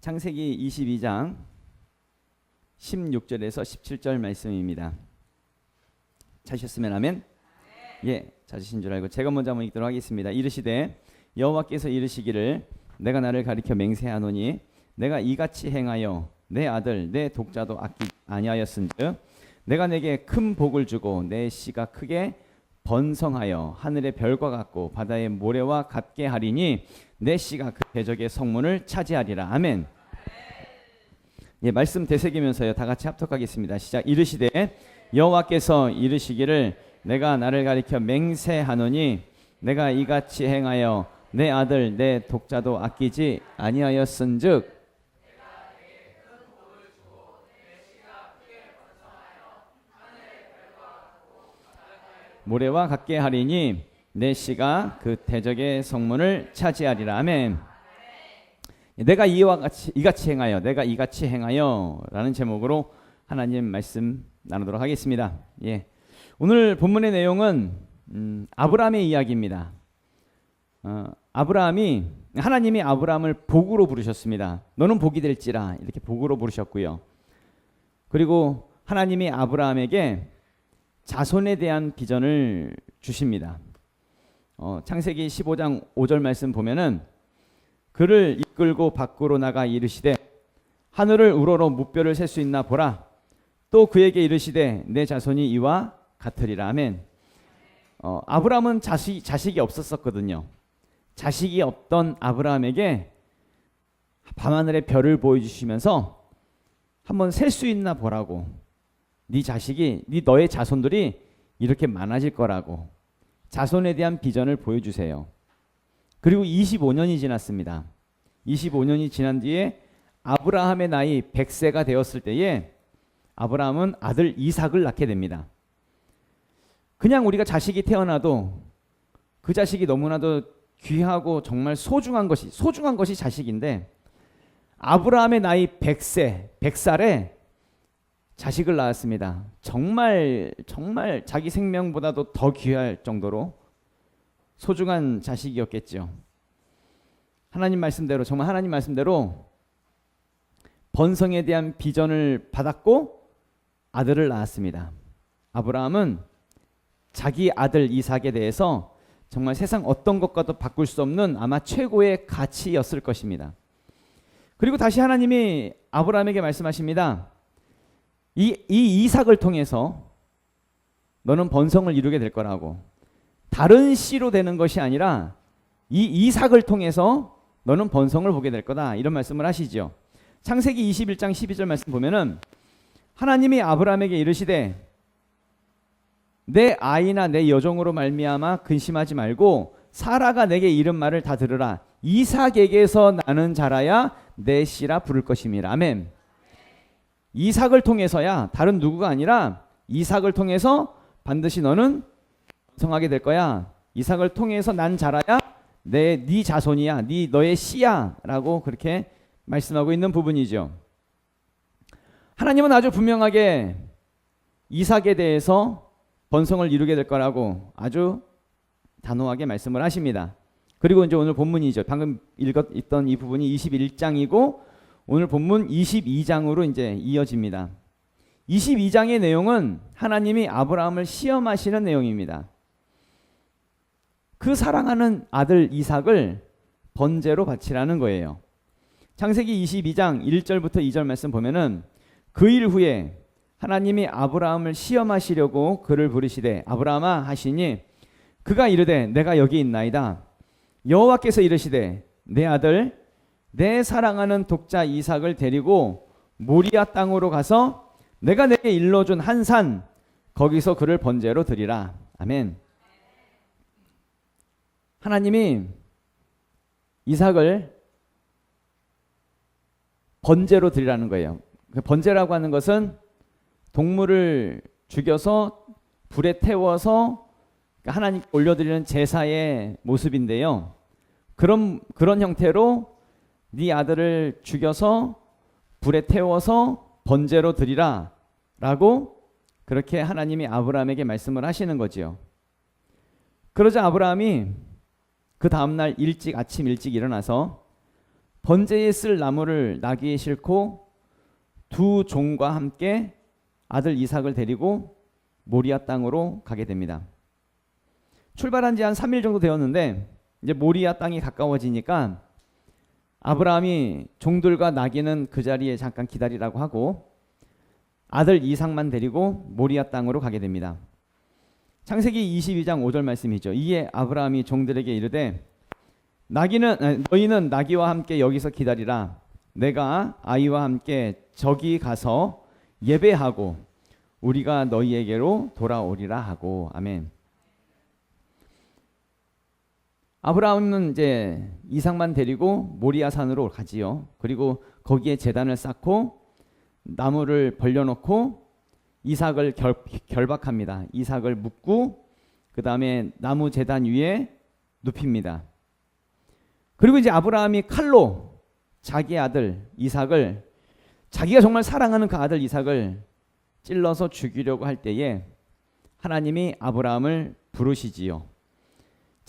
창세기 22장 16절에서 17절 말씀입니다. 찾으셨으면 하면 예, 찾으신 줄 알고 제가 먼저 한번 읽도록 하겠습니다. 이르시되 여호와께서 이르시기를 내가 나를 가리켜 맹세하노니 내가 이같이 행하여 내 아들 내 독자도 아끼 아니하였은즉 내가 내게 큰 복을 주고 내 씨가 크게 번성하여 하늘의 별과 같고 바다의 모래와 같게 하리니 내 씨가 그 대적의 성문을 차지하리라 아멘. 예, 말씀 되새기면서요 다 같이 합독하겠습니다. 시작 이르시되 여호와께서 이르시기를 내가 나를 가리켜 맹세하노니 내가 이같이 행하여 내 아들 내 독자도 아끼지 아니하였은즉 모래와 같게 하리니 내 씨가 그 대적의 성문을 차지하리라 아멘. 내가 이와 같이 이같이 행하여 내가 이같이 행하여라는 제목으로 하나님 말씀 나누도록 하겠습니다. 예. 오늘 본문의 내용은 음, 아브라함의 이야기입니다. 어, 아브라함이 하나님이 아브라함을 복으로 부르셨습니다. 너는 복이 될지라 이렇게 복으로 부르셨고요. 그리고 하나님이 아브라함에게 자손에 대한 비전을 주십니다. 어, 창세기 15장 5절 말씀 보면은 그를 이끌고 밖으로 나가 이르시되 하늘을 우러러 무뼈를 셀 수 있나 보라. 또 그에게 이르시되 내 자손이 이와 같으리라 아멘. 어, 아브라함은 자식 자식이 없었었거든요. 자식이 없던 아브라함에게 밤하늘의 별을 보여주시면서 한번 셀 수 있나 보라고. 네 자식이 네 너의 자손들이 이렇게 많아질 거라고 자손에 대한 비전을 보여주세요. 그리고 25년이 지났습니다. 25년이 지난 뒤에 아브라함의 나이 100세가 되었을 때에 아브라함은 아들 이삭을 낳게 됩니다. 그냥 우리가 자식이 태어나도 그 자식이 너무나도 귀하고 정말 소중한 것이 소중한 것이 자식인데 아브라함의 나이 100세, 100살에 자식을 낳았습니다. 정말 정말 자기 생명보다도 더 귀할 정도로 소중한 자식이었겠죠. 하나님 말씀대로 정말 하나님 말씀대로 번성에 대한 비전을 받았고 아들을 낳았습니다. 아브라함은 자기 아들 이삭에 대해서 정말 세상 어떤 것과도 바꿀 수 없는 아마 최고의 가치였을 것입니다. 그리고 다시 하나님이 아브라함에게 말씀하십니다. 이, 이 이삭을 통해서 너는 번성을 이루게 될 거라고. 다른 씨로 되는 것이 아니라 이 이삭을 통해서 너는 번성을 보게 될 거다. 이런 말씀을 하시죠. 창세기 21장 12절 말씀 보면은 하나님이 아브라함에게 이르시되 내 아이나 내 여종으로 말미암아 근심하지 말고 사라가 내게 이른 말을 다 들으라. 이삭에게서 나는 자라야 내 씨라 부를 것임이라. 아멘. 이삭을 통해서야 다른 누구가 아니라 이삭을 통해서 반드시 너는 성하게 될 거야. 이삭을 통해서 난 자라야 내 네 자손이야. 네 너의 씨야라고 그렇게 말씀하고 있는 부분이죠. 하나님은 아주 분명하게 이삭에 대해서 번성을 이루게 될 거라고 아주 단호하게 말씀을 하십니다. 그리고 이제 오늘 본문이죠. 방금 읽었던 이 부분이 21장이고 오늘 본문 22장으로 이제 이어집니다. 22장의 내용은 하나님이 아브라함을 시험하시는 내용입니다. 그 사랑하는 아들 이삭을 번제로 바치라는 거예요. 창세기 22장 1절부터 2절 말씀 보면은 그 일 후에 하나님이 아브라함을 시험하시려고 그를 부르시되 아브라함아 하시니 그가 이르되 내가 여기 있나이다. 여호와께서 이르시되 내 아들 내 사랑하는 독자 이삭을 데리고 모리아 땅으로 가서 내가 내게 일러준 한 산 거기서 그를 번제로 드리라. 아멘. 하나님이 이삭을 번제로 드리라는 거예요. 그 번제라고 하는 것은 동물을 죽여서 불에 태워서 하나님 올려드리는 제사의 모습인데요. 그런 그런 형태로 네 아들을 죽여서 불에 태워서 번제로 드리라 라고 그렇게 하나님이 아브라함에게 말씀을 하시는 거지요. 그러자 아브라함이 그 다음 날 일찍 아침 일찍 일어나서 번제에 쓸 나무를 나귀에 싣고 두 종과 함께 아들 이삭을 데리고 모리아 땅으로 가게 됩니다. 출발한 지 한 3일 정도 되었는데 이제 모리아 땅이 가까워지니까 아브라함이 종들과 나귀는 그 자리에 잠깐 기다리라고 하고 아들 이삭만 데리고 모리아 땅으로 가게 됩니다. 창세기 22장 5절 말씀이죠. 이에 아브라함이 종들에게 이르되 나귀는 너희는 나귀와 함께 여기서 기다리라. 내가 아이와 함께 저기 가서 예배하고 우리가 너희에게로 돌아오리라 하고 아멘. 아브라함은 이제 이삭만 데리고 모리아 산으로 가지요. 그리고 거기에 제단을 쌓고 나무를 벌려놓고 이삭을 결, 결박합니다. 이삭을 묶고 그 다음에 나무 제단 위에 눕힙니다. 그리고 이제 아브라함이 칼로 자기 아들 이삭을 자기가 정말 사랑하는 그 아들 이삭을 찔러서 죽이려고 할 때에 하나님이 아브라함을 부르시지요.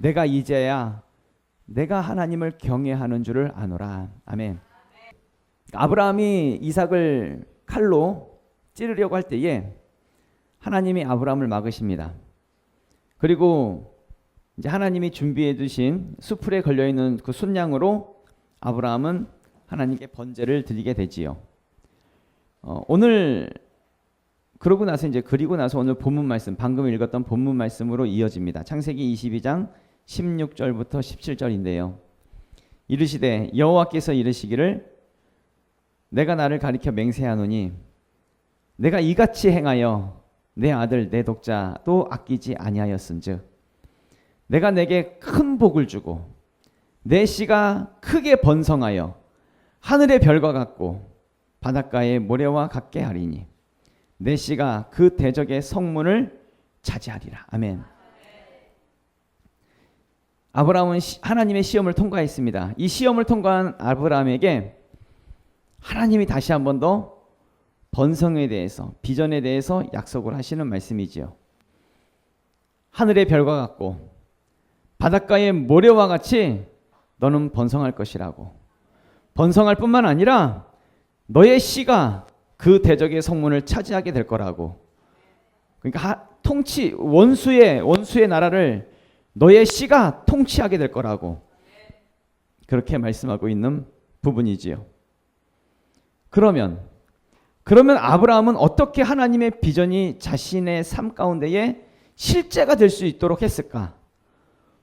내가 이제야 내가 하나님을 경외하는 줄을 아노라 아멘 아브라함이 이삭을 칼로 찌르려고 할 때에 하나님이 아브라함을 막으십니다. 그리고 이제 하나님이 준비해 두신 수풀에 걸려 있는 그 순양으로 아브라함은 하나님께 번제를 드리게 되지요. 어, 오늘 그러고 나서 이제 그리고 나서 오늘 본문 말씀 방금 읽었던 본문 말씀으로 이어집니다. 창세기 22장 16절부터 17절인데요. 이르시되 여호와께서 이르시기를 내가 나를 가리켜 맹세하노니 내가 이같이 행하여 내 아들 내 독자 또 아끼지 아니하였은즉 내가 내게 큰 복을 주고 내 씨가 크게 번성하여 하늘의 별과 같고 바닷가의 모래와 같게 하리니 내 씨가 그 대적의 성문을 차지하리라 아멘. 아브라함은 하나님의 시험을 통과했습니다. 이 시험을 통과한 아브라함에게 하나님이 다시 한 번 더 번성에 대해서 비전에 대해서 약속을 하시는 말씀이지요. 하늘의 별과 같고 바닷가의 모래와 같이 너는 번성할 것이라고. 번성할 뿐만 아니라 너의 씨가 그 대적의 성문을 차지하게 될 거라고. 그러니까 하, 통치 원수의 원수의 나라를 너의 씨가 통치하게 될 거라고. 그렇게 말씀하고 있는 부분이지요. 그러면 그러면 아브라함은 어떻게 하나님의 비전이 자신의 삶 가운데에 실제가 될 수 있도록 했을까?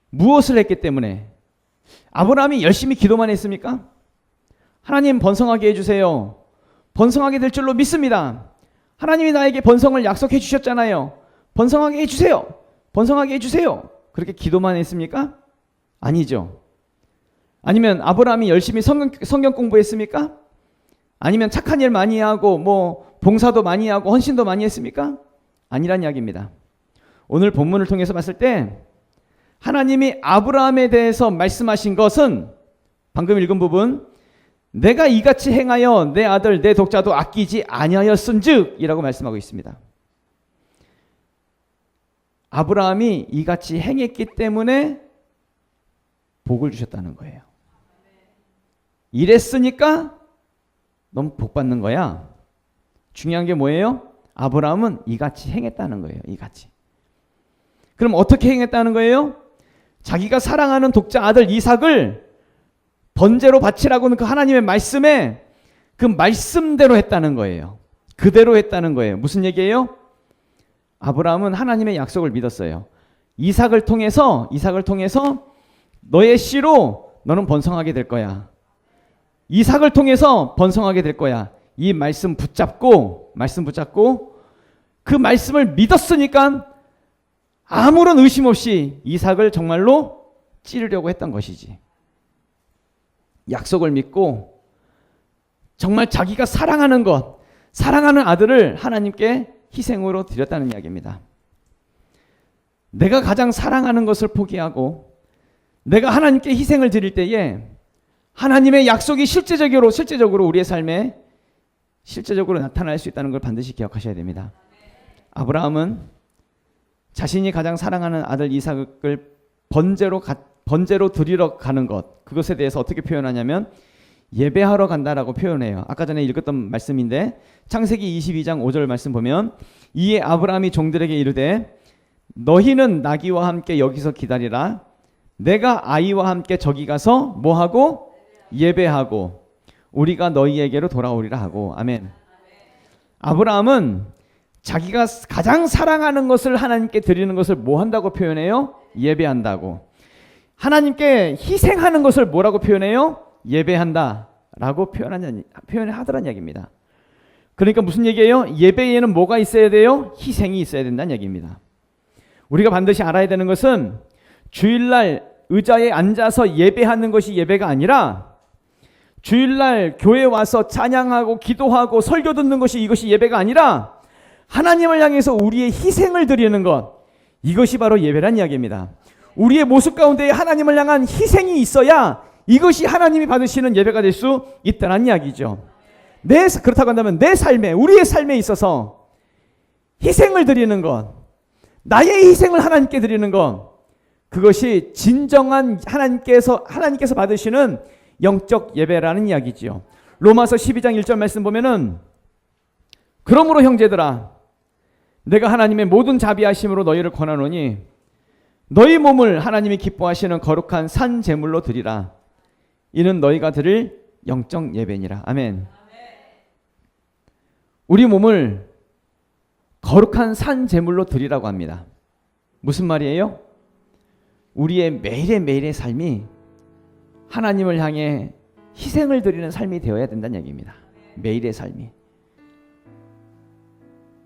무엇을 했기 때문에 아브라함이 열심히 기도만 했습니까? 하나님 번성하게 해주세요. 번성하게 될 줄로 믿습니다. 하나님이 나에게 번성을 약속해 주셨잖아요. 번성하게 해주세요. 번성하게 해주세요. 그렇게 기도만 했습니까? 아니죠. 아니면 아브라함이 열심히 성경, 성경 공부했습니까? 아니면 착한 일 많이 하고 뭐 봉사도 많이 하고 헌신도 많이 했습니까? 아니란 이야기입니다. 오늘 본문을 통해서 봤을 때 하나님이 아브라함에 대해서 말씀하신 것은 방금 읽은 부분 내가 이같이 행하여 내 아들 내 독자도 아끼지 아니하였은즉이라고 말씀하고 있습니다. 아브라함이 이같이 행했기 때문에 복을 주셨다는 거예요. 이랬으니까 너무 복 받는 거야. 중요한 게 뭐예요? 아브라함은 이같이 행했다는 거예요. 이같이. 그럼 어떻게 행했다는 거예요? 자기가 사랑하는 독자 아들 이삭을 번제로 바치라고 는 그 하나님의 말씀에 그 말씀대로 했다는 거예요. 그대로 했다는 거예요. 무슨 얘기예요? 아브라함은 하나님의 약속을 믿었어요. 이삭을 통해서 이삭을 통해서 너의 씨로 너는 번성하게 될 거야. 이삭을 통해서 번성하게 될 거야. 이 말씀 붙잡고 말씀 붙잡고 그 말씀을 믿었으니까 아무런 의심 없이 이삭을 정말로 찌르려고 했던 것이지. 약속을 믿고 정말 자기가 사랑하는 것, 사랑하는 아들을 하나님께 희생으로 드렸다는 이야기입니다. 내가 가장 사랑하는 것을 포기하고 내가 하나님께 희생을 드릴 때에 하나님의 약속이 실제적으로 실제적으로 우리의 삶에 실제적으로 나타날 수 있다는 걸 반드시 기억하셔야 됩니다. 아브라함은 자신이 가장 사랑하는 아들 이삭을 번제로 가, 번제로 드리러 가는 것 그것에 대해서 어떻게 표현하냐면 예배하러 간다라고 표현해요. 아까 전에 읽었던 말씀인데 창세기 22장 5절 말씀 보면 이에 아브라함이 종들에게 이르되 너희는 나귀와 함께 여기서 기다리라 내가 아이와 함께 저기 가서 뭐 하고 예배하고 우리가 너희에게로 돌아오리라 하고 아멘. 아브라함은 자기가 가장 사랑하는 것을 하나님께 드리는 것을 뭐 한다고 표현해요? 예배한다고. 하나님께 희생하는 것을 뭐라고 표현해요? 예배한다 라고 표현하는 표현하더란 이야기입니다. 그러니까 무슨 얘기예요? 예배에는 뭐가 있어야 돼요? 희생이 있어야 된다는 얘기입니다. 우리가 반드시 알아야 되는 것은 주일날 의자에 앉아서 예배하는 것이 예배가 아니라 주일날 교회 와서 찬양하고 기도하고 설교 듣는 것이 이것이 예배가 아니라 하나님을 향해서 우리의 희생을 드리는 것 이것이 바로 예배란 이야기입니다. 우리의 모습 가운데 하나님을 향한 희생이 있어야 이것이 하나님이 받으시는 예배가 될 수 있다는 이야기죠. 내 그렇다고 한다면 내 삶에 우리의 삶에 있어서 희생을 드리는 것, 나의 희생을 하나님께 드리는 것, 그것이 진정한 하나님께서 하나님께서 받으시는 영적 예배라는 이야기지요. 로마서 12장 1절 말씀 보면은 그러므로 형제들아 내가 하나님의 모든 자비하심으로 너희를 권하노니 너희 몸을 하나님이 기뻐하시는 거룩한 산 제물로 드리라. 이는 너희가 드릴 영적 예배니라. 아멘. 우리 몸을 거룩한 산 제물로 드리라고 합니다. 무슨 말이에요? 우리의 매일의 매일의 삶이 하나님을 향해 희생을 드리는 삶이 되어야 된다는 얘기입니다. 매일의 삶이.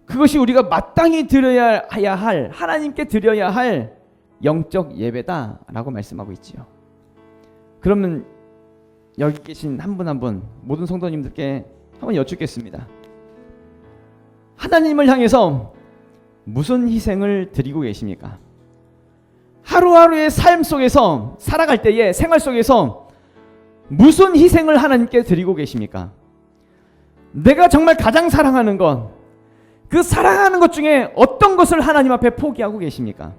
그것이 우리가 마땅히 드려야 할 하나님께 드려야 할 영적 예배다라고 말씀하고 있지요. 그러면 여기 계신 한 분 한 분 모든 성도님들께 한번 여쭙겠습니다. 하나님을 향해서 무슨 희생을 드리고 계십니까? 하루하루의 삶 속에서 살아갈 때에 생활 속에서 무슨 희생을 하나님께 드리고 계십니까? 내가 정말 가장 사랑하는 것, 그 사랑하는 것 중에 어떤 것을 하나님 앞에 포기하고 계십니까?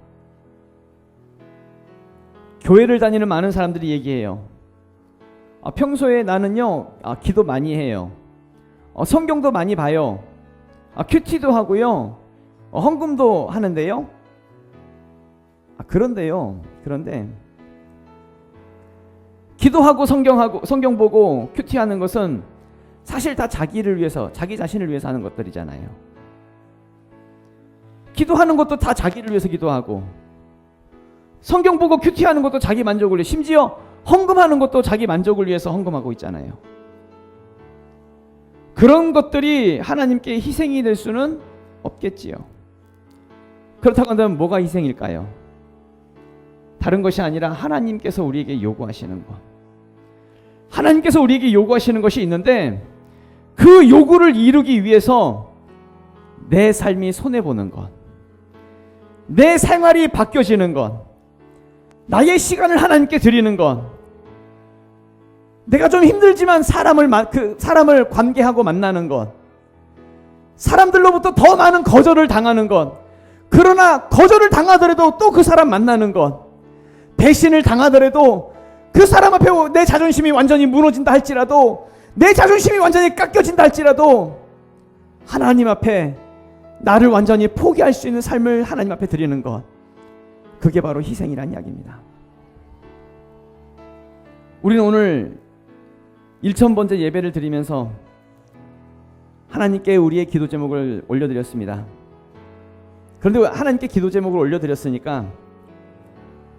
교회를 다니는 많은 사람들이 얘기해요. 아, 평소에 나는요, 아, 기도 많이 해요. 어, 성경도 많이 봐요. 아, 큐티도 하고요. 어, 헌금도 하는데요. 아, 그런데요. 그런데 기도하고 성경하고 성경 보고 큐티하는 것은 사실 다 자기를 위해서 자기 자신을 위해서 하는 것들이잖아요. 기도하는 것도 다 자기를 위해서 기도하고 성경 보고 큐티하는 것도 자기 만족을 위해 심지어 헌금하는 것도 자기 만족을 위해서 헌금하고 있잖아요. 그런 것들이 하나님께 희생이 될 수는 없겠지요. 그렇다고 한다면 뭐가 희생일까요? 다른 것이 아니라 하나님께서 우리에게 요구하시는 것. 하나님께서 우리에게 요구하시는 것이 있는데 그 요구를 이루기 위해서 내 삶이 손해보는 것. 내 생활이 바뀌어지는 것. 나의 시간을 하나님께 드리는 것. 내가 좀 힘들지만 사람을 그 사람을 관계하고 만나는 것. 사람들로부터 더 많은 거절을 당하는 것. 그러나 거절을 당하더라도 또 그 사람 만나는 것. 배신을 당하더라도 그 사람 앞에 내 자존심이 완전히 무너진다 할지라도 내 자존심이 완전히 깎여진다 할지라도 하나님 앞에 나를 완전히 포기할 수 있는 삶을 하나님 앞에 드리는 것. 그게 바로 희생이란 이야기입니다. 우리는 오늘 1천번째 예배를 드리면서 하나님께 우리의 기도 제목을 올려드렸습니다. 그런데 하나님께 기도 제목을 올려드렸으니까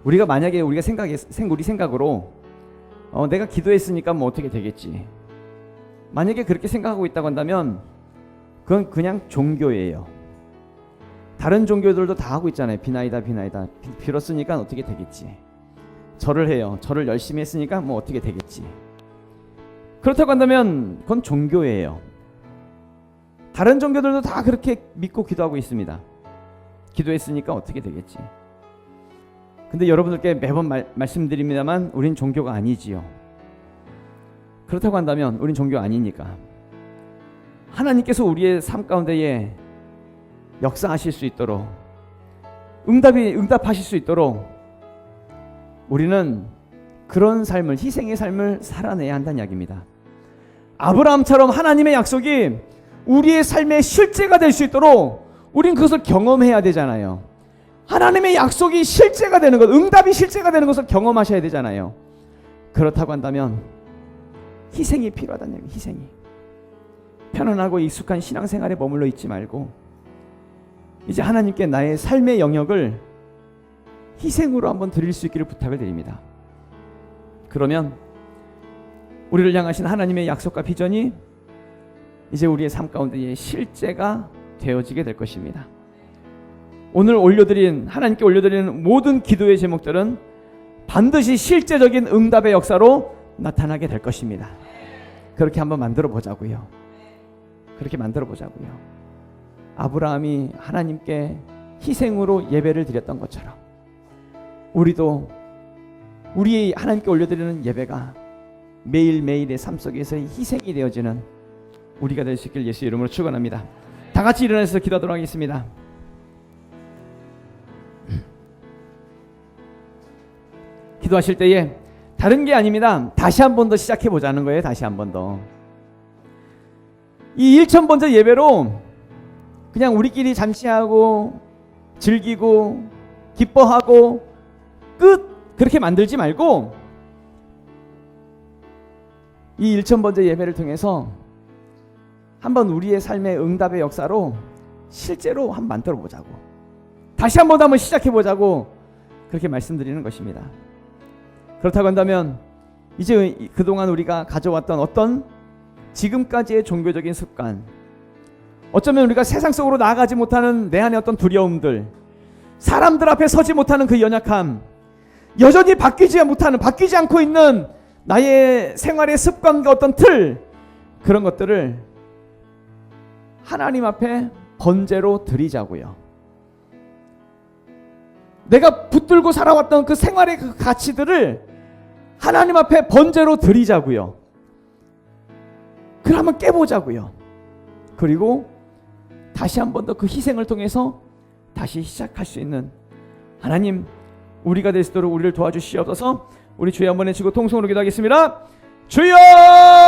우리가 만약에 우리가 생각에 우리 생각으로 어, 내가 기도했으니까 뭐 어떻게 되겠지. 만약에 그렇게 생각하고 있다고 한다면 그건 그냥 종교예요. 다른 종교들도 다 하고 있잖아요. 비나이다 비나이다 빌었으니까 어떻게 되겠지. 절을 해요. 절을 열심히 했으니까 뭐 어떻게 되겠지. 그렇다고 한다면 그건 종교예요. 다른 종교들도 다 그렇게 믿고 기도하고 있습니다. 기도했으니까 어떻게 되겠지? 근데 여러분들께 매번 말, 말씀드립니다만 우린 종교가 아니지요. 그렇다고 한다면 우린 종교 아니니까 하나님께서 우리의 삶 가운데에 역사하실 수 있도록 응답이 응답하실 수 있도록 우리는 그런 삶을 희생의 삶을 살아내야 한다는 이야기입니다. 아브라함처럼 하나님의 약속이 우리의 삶의 실제가 될 수 있도록 우린 그것을 경험해야 되잖아요. 하나님의 약속이 실제가 되는 것, 응답이 실제가 되는 것을 경험하셔야 되잖아요. 그렇다고 한다면 희생이 필요하다는 얘기, 희생이. 편안하고 익숙한 신앙생활에 머물러 있지 말고 이제 하나님께 나의 삶의 영역을 희생으로 한번 드릴 수 있기를 부탁을 드립니다. 그러면 우리를 향하신 하나님의 약속과 비전이 이제 우리의 삶 가운데에 실제가 되어지게 될 것입니다. 오늘 올려드린 하나님께 올려드리는 모든 기도의 제목들은 반드시 실제적인 응답의 역사로 나타나게 될 것입니다. 그렇게 한번 만들어 보자고요. 그렇게 만들어 보자고요. 아브라함이 하나님께 희생으로 예배를 드렸던 것처럼 우리도 우리 하나님께 올려드리는 예배가 매일매일의 삶 속에서의 희생이 되어지는 우리가 될 수 있길 예수 이름으로 축원합니다. 다 같이 일어나서 기도하도록 하겠습니다. 기도하실 때에 다른 게 아닙니다. 다시 한 번 더 시작해 보자는 거예요. 다시 한 번 더. 이 1천 번째 예배로 그냥 우리끼리 잠시하고 즐기고 기뻐하고 끝 그렇게 만들지 말고 이 1천 번째 예배를 통해서 한번 우리의 삶의 응답의 역사로 실제로 한번 만들어 보자고 다시 한번 한번 시작해 보자고 그렇게 말씀드리는 것입니다. 그렇다고 한다면 이제 그동안 우리가 가져왔던 어떤 지금까지의 종교적인 습관 어쩌면 우리가 세상 속으로 나아가지 못하는 내 안의 어떤 두려움들 사람들 앞에 서지 못하는 그 연약함 여전히 바뀌지 못하는 바뀌지 않고 있는 나의 생활의 습관과 어떤 틀 그런 것들을 하나님 앞에 번제로 드리자고요. 내가 붙들고 살아왔던 그 생활의 그 가치들을 하나님 앞에 번제로 드리자고요. 그걸 한번 깨보자고요. 그리고 다시 한 번 더 그 희생을 통해서 다시 시작할 수 있는 하나님 우리가 될 수 있도록 우리를 도와주시옵소서. 우리 주여 한번 해치고 통성으로 기도하겠습니다. 주여!